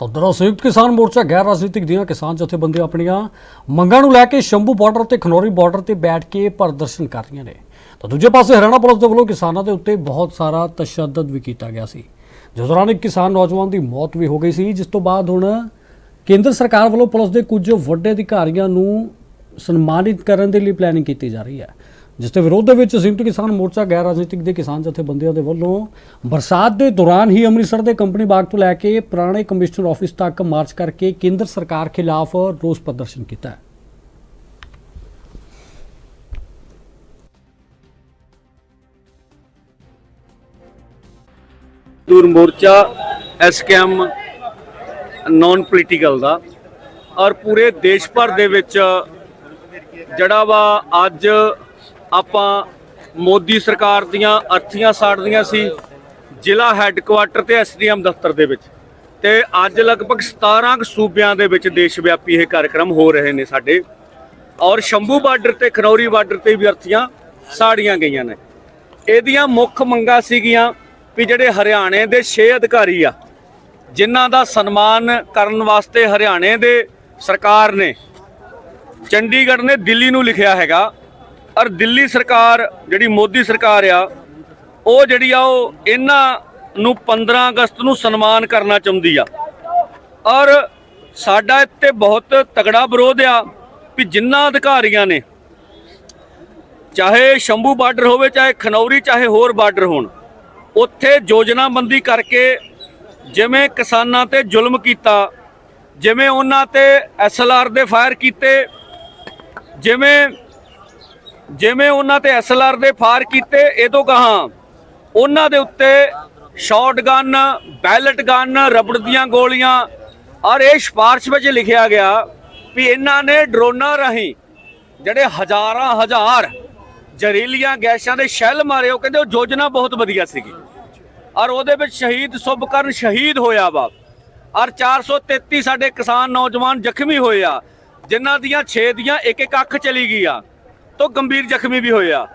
ਤਾਂ ਉਧਰ ਸੰਯੁਕਤ ਕਿਸਾਨ ਮੋਰਚਾ ਗੈਰ ਰਾਜਨੀਤਿਕ ਦੀਆਂ ਕਿਸਾਨ ਜਥੇਬੰਦੀਆਂ ਆਪਣੀਆਂ ਮੰਗਾਂ ਨੂੰ ਲੈ ਕੇ ਸ਼ੰਭੂ ਬਾਰਡਰ ਤੇ, ਖਨੌਰੀ ਬਾਰਡਰ ਤੇ ਬੈਠ ਕੇ ਪ੍ਰਦਰਸ਼ਨ ਕਰ ਰਹੀਆਂ ਨੇ। ਤਾਂ ਦੂਜੇ ਪਾਸੇ ਹਰਿਆਣਾ ਪੁਲਿਸ ਦੇ ਵੱਲੋਂ ਕਿਸਾਨਾਂ ਦੇ ਉੱਤੇ ਬਹੁਤ ਸਾਰਾ ਤਸ਼ੱਦਦ ਵੀ ਕੀਤਾ ਗਿਆ ਸੀ। ਜਿਸ ਦੌਰਾਨ ਇੱਕ ਕਿਸਾਨ ਨੌਜਵਾਨ ਦੀ ਮੌਤ ਵੀ ਹੋ ਗਈ ਸੀ, ਜਿਸ ਤੋਂ ਬਾਅਦ ਹੁਣ ਕੇਂਦਰ ਸਰਕਾਰ ਵੱਲੋਂ ਪੁਲਿਸ ਦੇ ਕੁਝ ਵੱਡੇ ਅਧਿਕਾਰੀਆਂ ਨੂੰ ਸਨਮਾਨਿਤ ਕਰਨ ਦੇ ਲਈ ਪਲੈਨਿੰਗ ਕੀਤੀ ਜਾ ਰਹੀ ਹੈ। ਜਿਸ ਦੇ ਵਿਰੋਧ ਦੇ ਵਿੱਚ ਸੰਯੁਕਤ ਕਿਸਾਨ ਮੋਰਚਾ ਗੈਰ ਰਾਜਨੀਤਿਕ ਦੇ ਕਿਸਾਨ ਜਥੇਬੰਦੀਆਂ ਦੇ ਵੱਲੋਂ ਬਰਸਾਤ ਦੇ ਦੌਰਾਨ ਹੀ ਅੰਮ੍ਰਿਤਸਰ ਦੇ ਕੰਪਨੀ ਬਾਗ ਤੋਂ ਲੈ ਕੇ ਪੁਰਾਣੇ ਕਮਿਸ਼ਨਰ ਆਫਿਸ ਤੱਕ ਮਾਰਚ ਕਰਕੇ ਕੇਂਦਰ ਸਰਕਾਰ ਖਿਲਾਫ ਰੋਸ ਪ੍ਰਦਰਸ਼ਨ ਕੀਤਾ ਹੈ। ਮਜ਼ਦੂਰ ਮੋਰਚਾ ਐਸਕੇਐਮ ਨਾਨ ਪੋਲੀਟੀਕਲ ਦਾ ਔਰ ਪੂਰੇ ਦੇਸ਼ ਭਰ ਦੇ ਵਿੱਚ ਜਿਹੜਾ ਵਾ ਅੱਜ ਆਪਾਂ ਮੋਦੀ ਸਰਕਾਰ ਦੀਆਂ ਅਰਥੀਆਂ ਸਾੜਦੀਆਂ ਸੀ, ਜ਼ਿਲ੍ਹਾ ਹੈੱਡਕੁਆਟਰ ਤੇ ਐਸਡੀਐਮ ਦਫ਼ਤਰ ਦੇ ਵਿੱਚ। ਤੇ ਅੱਜ ਲਗਭਗ 17 ਕੁ ਸੂਬਿਆਂ ਦੇ ਵਿੱਚ ਦੇਸ਼ ਵਿਆਪੀ ਇਹ ਕਾਰਜਕ੍ਰਮ ਹੋ ਰਹੇ ਨੇ ਸਾਡੇ। ਔਰ ਸ਼ੰਭੂ ਬਾਰਡਰ ਤੇ ਖਨੌਰੀ ਬਾਰਡਰ ਤੇ ਵੀ ਅਰਥੀਆਂ ਸਾੜੀਆਂ ਗਈਆਂ ਨੇ। ਇਹਦੀਆਂ ਮੁੱਖ ਮੰਗਾਂ ਸੀਗੀਆਂ ਵੀ ਜਿਹੜੇ ਹਰਿਆਣੇ ਦੇ 6 ਅਧਿਕਾਰੀ ਆ, ਜਿਨ੍ਹਾਂ ਦਾ ਸਨਮਾਨ ਕਰਨ ਵਾਸਤੇ ਹਰਿਆਣੇ ਦੇ ਸਰਕਾਰ ਨੇ, ਚੰਡੀਗੜ੍ਹ ਨੇ ਦਿੱਲੀ ਨੂੰ ਲਿਖਿਆ ਹੈਗਾ। ਔਰ ਦਿੱਲੀ ਸਰਕਾਰ, ਜਿਹੜੀ ਮੋਦੀ ਸਰਕਾਰ ਆ, ਉਹ ਜਿਹੜੀ ਆ, ਉਹ ਇਹਨਾਂ ਨੂੰ 15 ਅਗਸਤ ਨੂੰ ਸਨਮਾਨ ਕਰਨਾ ਚਾਹੁੰਦੀ ਆ। ਔਰ ਸਾਡਾ ਇੱਥੇ ਬਹੁਤ ਤਗੜਾ ਵਿਰੋਧ ਆ ਵੀ ਜਿੰਨਾ ਅਧਿਕਾਰੀਆਂ ਨੇ, ਚਾਹੇ ਸ਼ੰਭੂ ਬਾਰਡਰ ਹੋਵੇ, ਚਾਹੇ ਖਨੌਰੀ, ਚਾਹੇ ਹੋਰ ਬਾਰਡਰ ਹੋਣ, ਉੱਥੇ ਯੋਜਨਾਬੰਦੀ ਕਰਕੇ ਜਿਵੇਂ ਕਿਸਾਨਾਂ ਤੇ ਜ਼ੁਲਮ ਕੀਤਾ, ਜਿਵੇਂ ਉਹਨਾਂ ਤੇ ਐਸਐਲਆਰ ਦੇ ਫਾਇਰ ਕੀਤੇ, ਜਿਵੇਂ ਜਿਵੇਂ ਉਹਨਾਂ ਤੇ ਐਸਐਲਆਰ ਦੇ ਫਾਇਰ ਕੀਤੇ ਇਹ ਤੋਂ ਕਹਾ ਉਹਨਾਂ ਦੇ ਉੱਤੇ ਸ਼ਾਟਗਨ ਬੈਲਟ ਗਨ, ਰਬੜ ਦੀਆਂ ਗੋਲੀਆਂ। ਔਰ ਇਹ ਸਿਫਾਰਿਸ਼ ਵਿੱਚ ਲਿਖਿਆ ਗਿਆ ਵੀ ਇਹਨਾਂ ਨੇ ਡਰੋਨਾਂ ਰਾਹੀਂ ਜਿਹੜੇ ਹਜ਼ਾਰਾਂ ਹਜ਼ਾਰ ਜ਼ਹਿਰੀਲੀਆਂ ਗੈਸਾਂ ਦੇ ਸ਼ੈੱਲ ਮਾਰੇ, ਉਹ ਕਹਿੰਦੇ ਉਹ ਯੋਜਨਾ ਬਹੁਤ ਵਧੀਆ ਸੀਗੀ। ਔਰ ਉਹਦੇ ਵਿੱਚ ਸ਼ਹੀਦ, ਸੁਭਕਰਨ ਸ਼ਹੀਦ ਹੋਇਆ ਵਾ। ਔਰ 433 ਸਾਡੇ ਕਿਸਾਨ ਨੌਜਵਾਨ ਜ਼ਖਮੀ ਹੋਏ ਆ, ਜਿਨ੍ਹਾਂ ਦੀਆਂ 6 ਦੀਆਂ ਇੱਕ ਇੱਕ ਅੱਖ ਚਲੀ ਗਈ ਆ। ਤੋਂ ਗੰਭੀਰ ਜ਼ਖਮੀ ਵੀ ਹੋਏ ਆ।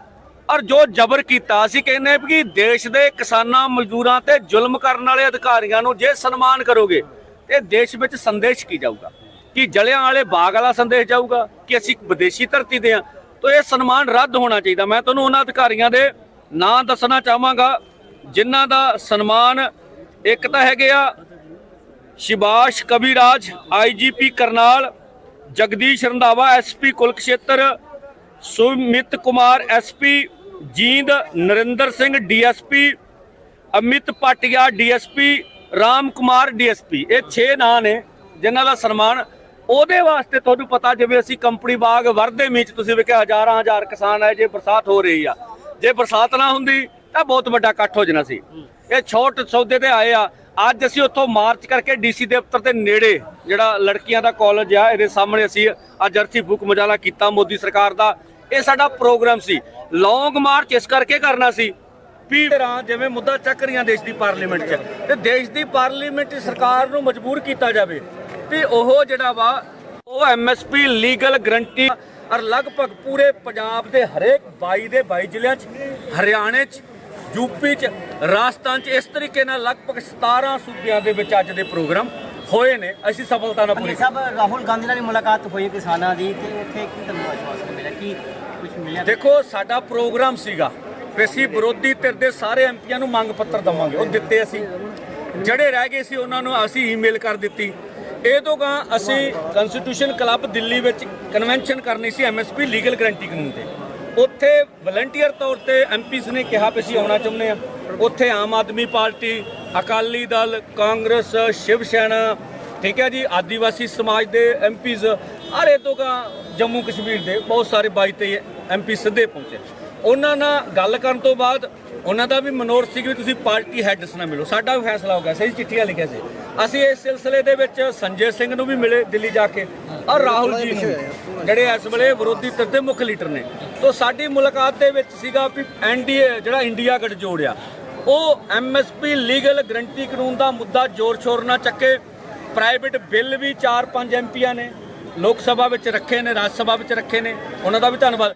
ਔਰ ਜੋ ਜਬਰ ਕੀਤਾ, ਅਸੀਂ ਕਹਿੰਦੇ ਹਾਂ ਕਿ ਦੇਸ਼ ਦੇ ਕਿਸਾਨਾਂ, ਮਜ਼ਦੂਰਾਂ ਤੇ ਜ਼ੁਲਮ ਕਰਨ ਵਾਲੇ ਅਧਿਕਾਰੀਆਂ ਨੂੰ ਜੇ ਸਨਮਾਨ ਕਰੋਗੇ, ਤੇ ਦੇਸ਼ ਵਿੱਚ ਸੰਦੇਸ਼ ਕੀ ਜਾਊਗਾ? ਕਿ ਜਲਿਆਂ ਵਾਲੇ ਬਾਗ ਵਾਲਾ ਸੰਦੇਸ਼ ਜਾਊਗਾ? ਕਿ ਅਸੀਂ ਵਿਦੇਸ਼ੀ ਧਰਤੀ ਦੇ ਆ ਤਾਂ ਇਹ ਸਨਮਾਨ ਰੱਦ ਹੋਣਾ ਚਾਹੀਦਾ। ਮੈਂ ਤੁਹਾਨੂੰ ਉਹਨਾਂ ਅਧਿਕਾਰੀਆਂ ਦੇ ਨਾਂ ਦੱਸਣਾ ਚਾਹਾਂਗਾ, ਜਿਨ੍ਹਾਂ ਦਾ ਸਨਮਾਨ ਇੱਕ ਤਾਂ ਹੈਗੇ ਆ Shibash Kaviraj IGP Karnal, Jagdish Randhawa SP Kurukshetra Sumit Kumar SP Jind Narinder Singh DSP Amit Patia DSP Ram Kumar DSP ਇਹ 6 ਨਾਂ ਨੇ ਜਿਨ੍ਹਾਂ ਦਾ ਸਨਮਾਨ ਉਹਦੇ ਵਾਸਤੇ ਤੁਹਾਨੂੰ ਪਤਾ ਜਿਵੇਂ ਅਸੀਂ ਕੰਪਨੀ ਬਾਗ ਵਰਦੇ ਮੀਚ ਤੁਸੀਂ ਵੇਖਿਆ ਹਜ਼ਾਰਾਂ ਹਜ਼ਾਰ ਕਿਸਾਨ ਆਏ, ਜੇ ਬਰਸਾਤ ਹੋ ਰਹੀ ਆ। ਜੇ ਬਰਸਾਤ ਨਾ ਹੁੰਦੀ ਤਾਂ ਬਹੁਤ ਵੱਡਾ ਇਕੱਠ ਹੋ ਜਾਣਾ ਸੀ। ਇਹ ਛੋਟ ਸੌਦੇ ਤੇ ਆਏ ਆ। ਅੱਜ ਅਸੀਂ ਉੱਥੋਂ ਮਾਰਚ ਕਰਕੇ ਡੀਸੀ ਦਫ਼ਤਰ ਦੇ ਨੇੜੇ ਜਿਹੜਾ ਲੜਕੀਆਂ ਦਾ ਕਾਲਜ ਆ, ਇਹਦੇ ਸਾਹਮਣੇ ਅਸੀਂ ਅੱਜ ਅਰਥੀ ਬੁੱਕ ਮੁਜਾਲਾ ਕੀਤਾ ਮੋਦੀ ਸਰਕਾਰ ਦਾ। ਇਹ ਸਾਡਾ ਪ੍ਰੋਗਰਾਮ ਸੀ। ਲੌਂਗ ਮਾਰਚ ਇਸ ਕਰਕੇ ਕਰਨਾ ਸੀ ਵੀ ਤਰ੍ਹਾਂ ਜਿਵੇਂ ਮੁੱਦਾ ਚੱਕ ਰਹੀਆਂ ਦੇਸ਼ ਦੀ ਪਾਰਲੀਮੈਂਟ 'ਚ, ਤੇ ਦੇਸ਼ ਦੀ ਪਾਰਲੀਮੈਂਟ ਸਰਕਾਰ ਨੂੰ ਮਜਬੂਰ ਕੀਤਾ ਜਾਵੇ। ਵੀ ਉਹ ਜਿਹੜਾ ਵਾ, ਉਹ ਐਮਐਸਪੀ ਲੀਗਲ ਗਰੰਟੀ ਔਰ ਲਗਭਗ ਪੂਰੇ ਪੰਜਾਬ ਦੇ ਹਰੇਕ 22 ਦੇ 22 ਜ਼ਿਲ੍ਹਿਆਂ 'ਚ, ਹਰਿਆਣੇ 'ਚ ਯੂਪੀ 'ਚ ਰਾਜਸਥਾਨ 'ਚ ਇਸ ਤਰੀਕੇ ਨਾਲ ਲਗਭਗ 17 ਸੂਬਿਆਂ ਦੇ ਵਿੱਚ ਅੱਜ ਦੇ ਪ੍ਰੋਗਰਾਮ ਹੋਏ ਨੇ। ਅਸੀਂ ਸਫਲਤਾ ਨਾਲ ਪੂਰੀ ਸਾਹਿਬ ਰਾਹੁਲ ਗਾਂਧੀ ਨਾਲ ਮੁਲਾਕਾਤ ਹੋਈ ਕਿਸਾਨਾਂ ਦੀ ਤੇ ਉੱਥੇ ਕੀ ਤੁਹਾਨੂੰ ਆਸ਼ਵਾਸਨ ਮਿਲਿਆ? ਕੀ ਕੁਝ ਮਿਲਿਆ? ਦੇਖੋ ਸਾਡਾ ਪ੍ਰੋਗਰਾਮ ਸੀਗਾ ਅਸੀਂ ਵਿਰੋਧੀ ਧਿਰ ਦੇ ਸਾਰੇ ਐਮਪੀਆਂ ਨੂੰ ਮੰਗ ਪੱਤਰ ਦਵਾਂਗੇ। ਉਹ ਦਿੱਤੇ ਅਸੀਂ। ਜਿਹੜੇ ਰਹਿ ਗਏ ਸੀ ਉਹਨਾਂ ਨੂੰ ਅਸੀਂ ਈਮੇਲ ਕਰ ਦਿੱਤੀ। ਇਹ ਤੋਂ ਗਾਂ ਅਸੀਂ ਕਨਸਟੀਟਿਊਸ਼ਨ ਕਲੱਬ ਦਿੱਲੀ ਵਿੱਚ ਕਨਵੈਨਸ਼ਨ ਕਰਨੀ ਸੀ ਐਮਐਸਪੀ ਲੀਗਲ ਗਰੰਟੀ ਕਾਨੂੰਨ ਤੇ। ਉੱਥੇ ਵਲੰਟੀਅਰ ਤੌਰ ਤੇ ਐਮਪੀਸ ਨੇ ਕਿਹਾ ਵੀ ਅਸੀਂ ਆਉਣਾ ਚਾਹੁੰਦੇ ਆ ਉੱਥੇ ਆਮ ਆਦਮੀ ਪਾਰਟੀ, ਅਕਾਲੀ ਦਲ, ਕਾਂਗਰਸ, ਸ਼ਿਵ ਸੈਨਾ, ਠੀਕ ਹੈ ਜੀ, ਆਦੀਵਾਸੀ ਸਮਾਜ ਦੇ ਐਮਪੀਜ਼ ਅਰੇ ਤੋਂ ਗਾ ਜੰਮੂ ਕਸ਼ਮੀਰ ਦੇ ਬਹੁਤ ਸਾਰੇ 22 ਤੇ ਐਮਪੀ ਸਿੱਧੇ ਪਹੁੰਚੇ। ਉਹਨਾਂ ਨਾਲ ਗੱਲ ਕਰਨ ਤੋਂ ਬਾਅਦ ਉਹਨਾਂ ਦਾ ਵੀ ਮਨੋਰਥ ਸੀ ਵੀ ਤੁਸੀਂ ਪਾਰਟੀ ਹੈਡਸ ਨਾਲ ਮਿਲੋ। ਸਾਡਾ ਵੀ ਫੈਸਲਾ ਹੋ ਗਿਆ ਸੀ ਚਿੱਠੀਆਂ ਲਿਖਿਆ ਸੀ। ਅਸੀਂ ਇਸ ਸਿਲਸਿਲੇ ਦੇ ਵਿੱਚ ਸੰਜੇ ਸਿੰਘ ਨੂੰ ਵੀ ਮਿਲੇ ਦਿੱਲੀ ਜਾ ਕੇ। ਔਰ ਰਾਹੁਲ ਜੀ ਨੂੰ, ਜਿਹੜੇ ਇਸ ਵੇਲੇ ਵਿਰੋਧੀ ਧਿਰ ਦੇ ਮੁੱਖ ਲੀਡਰ ਨੇ। ਤੋਂ ਸਾਡੀ ਮੁਲਾਕਾਤ ਦੇ ਵਿੱਚ ਸੀਗਾ ਵੀ ਐਨਡੀਏ ਜਿਹੜਾ ਇੰਡੀਆ ਗੱਠਜੋੜ ਆ, ਉਹ ਐਮਐਸਪੀ ਲੀਗਲ ਗਰੰਟੀ ਕਾਨੂੰਨ ਦਾ ਮੁੱਦਾ ਜ਼ੋਰ ਸ਼ੋਰ ਨਾਲ ਚੱਕੇ। ਪ੍ਰਾਈਵੇਟ ਬਿੱਲ ਵੀ 4-5 ਐਮਪੀਆਂ ਨੇ, ਲੋਕ ਸਭਾ ਵਿੱਚ ਰੱਖੇ ਨੇ, ਰਾਜ ਸਭਾ ਵਿੱਚ ਰੱਖੇ ਨੇ। ਉਹਨਾਂ ਦਾ ਵੀ ਧੰਨਵਾਦ।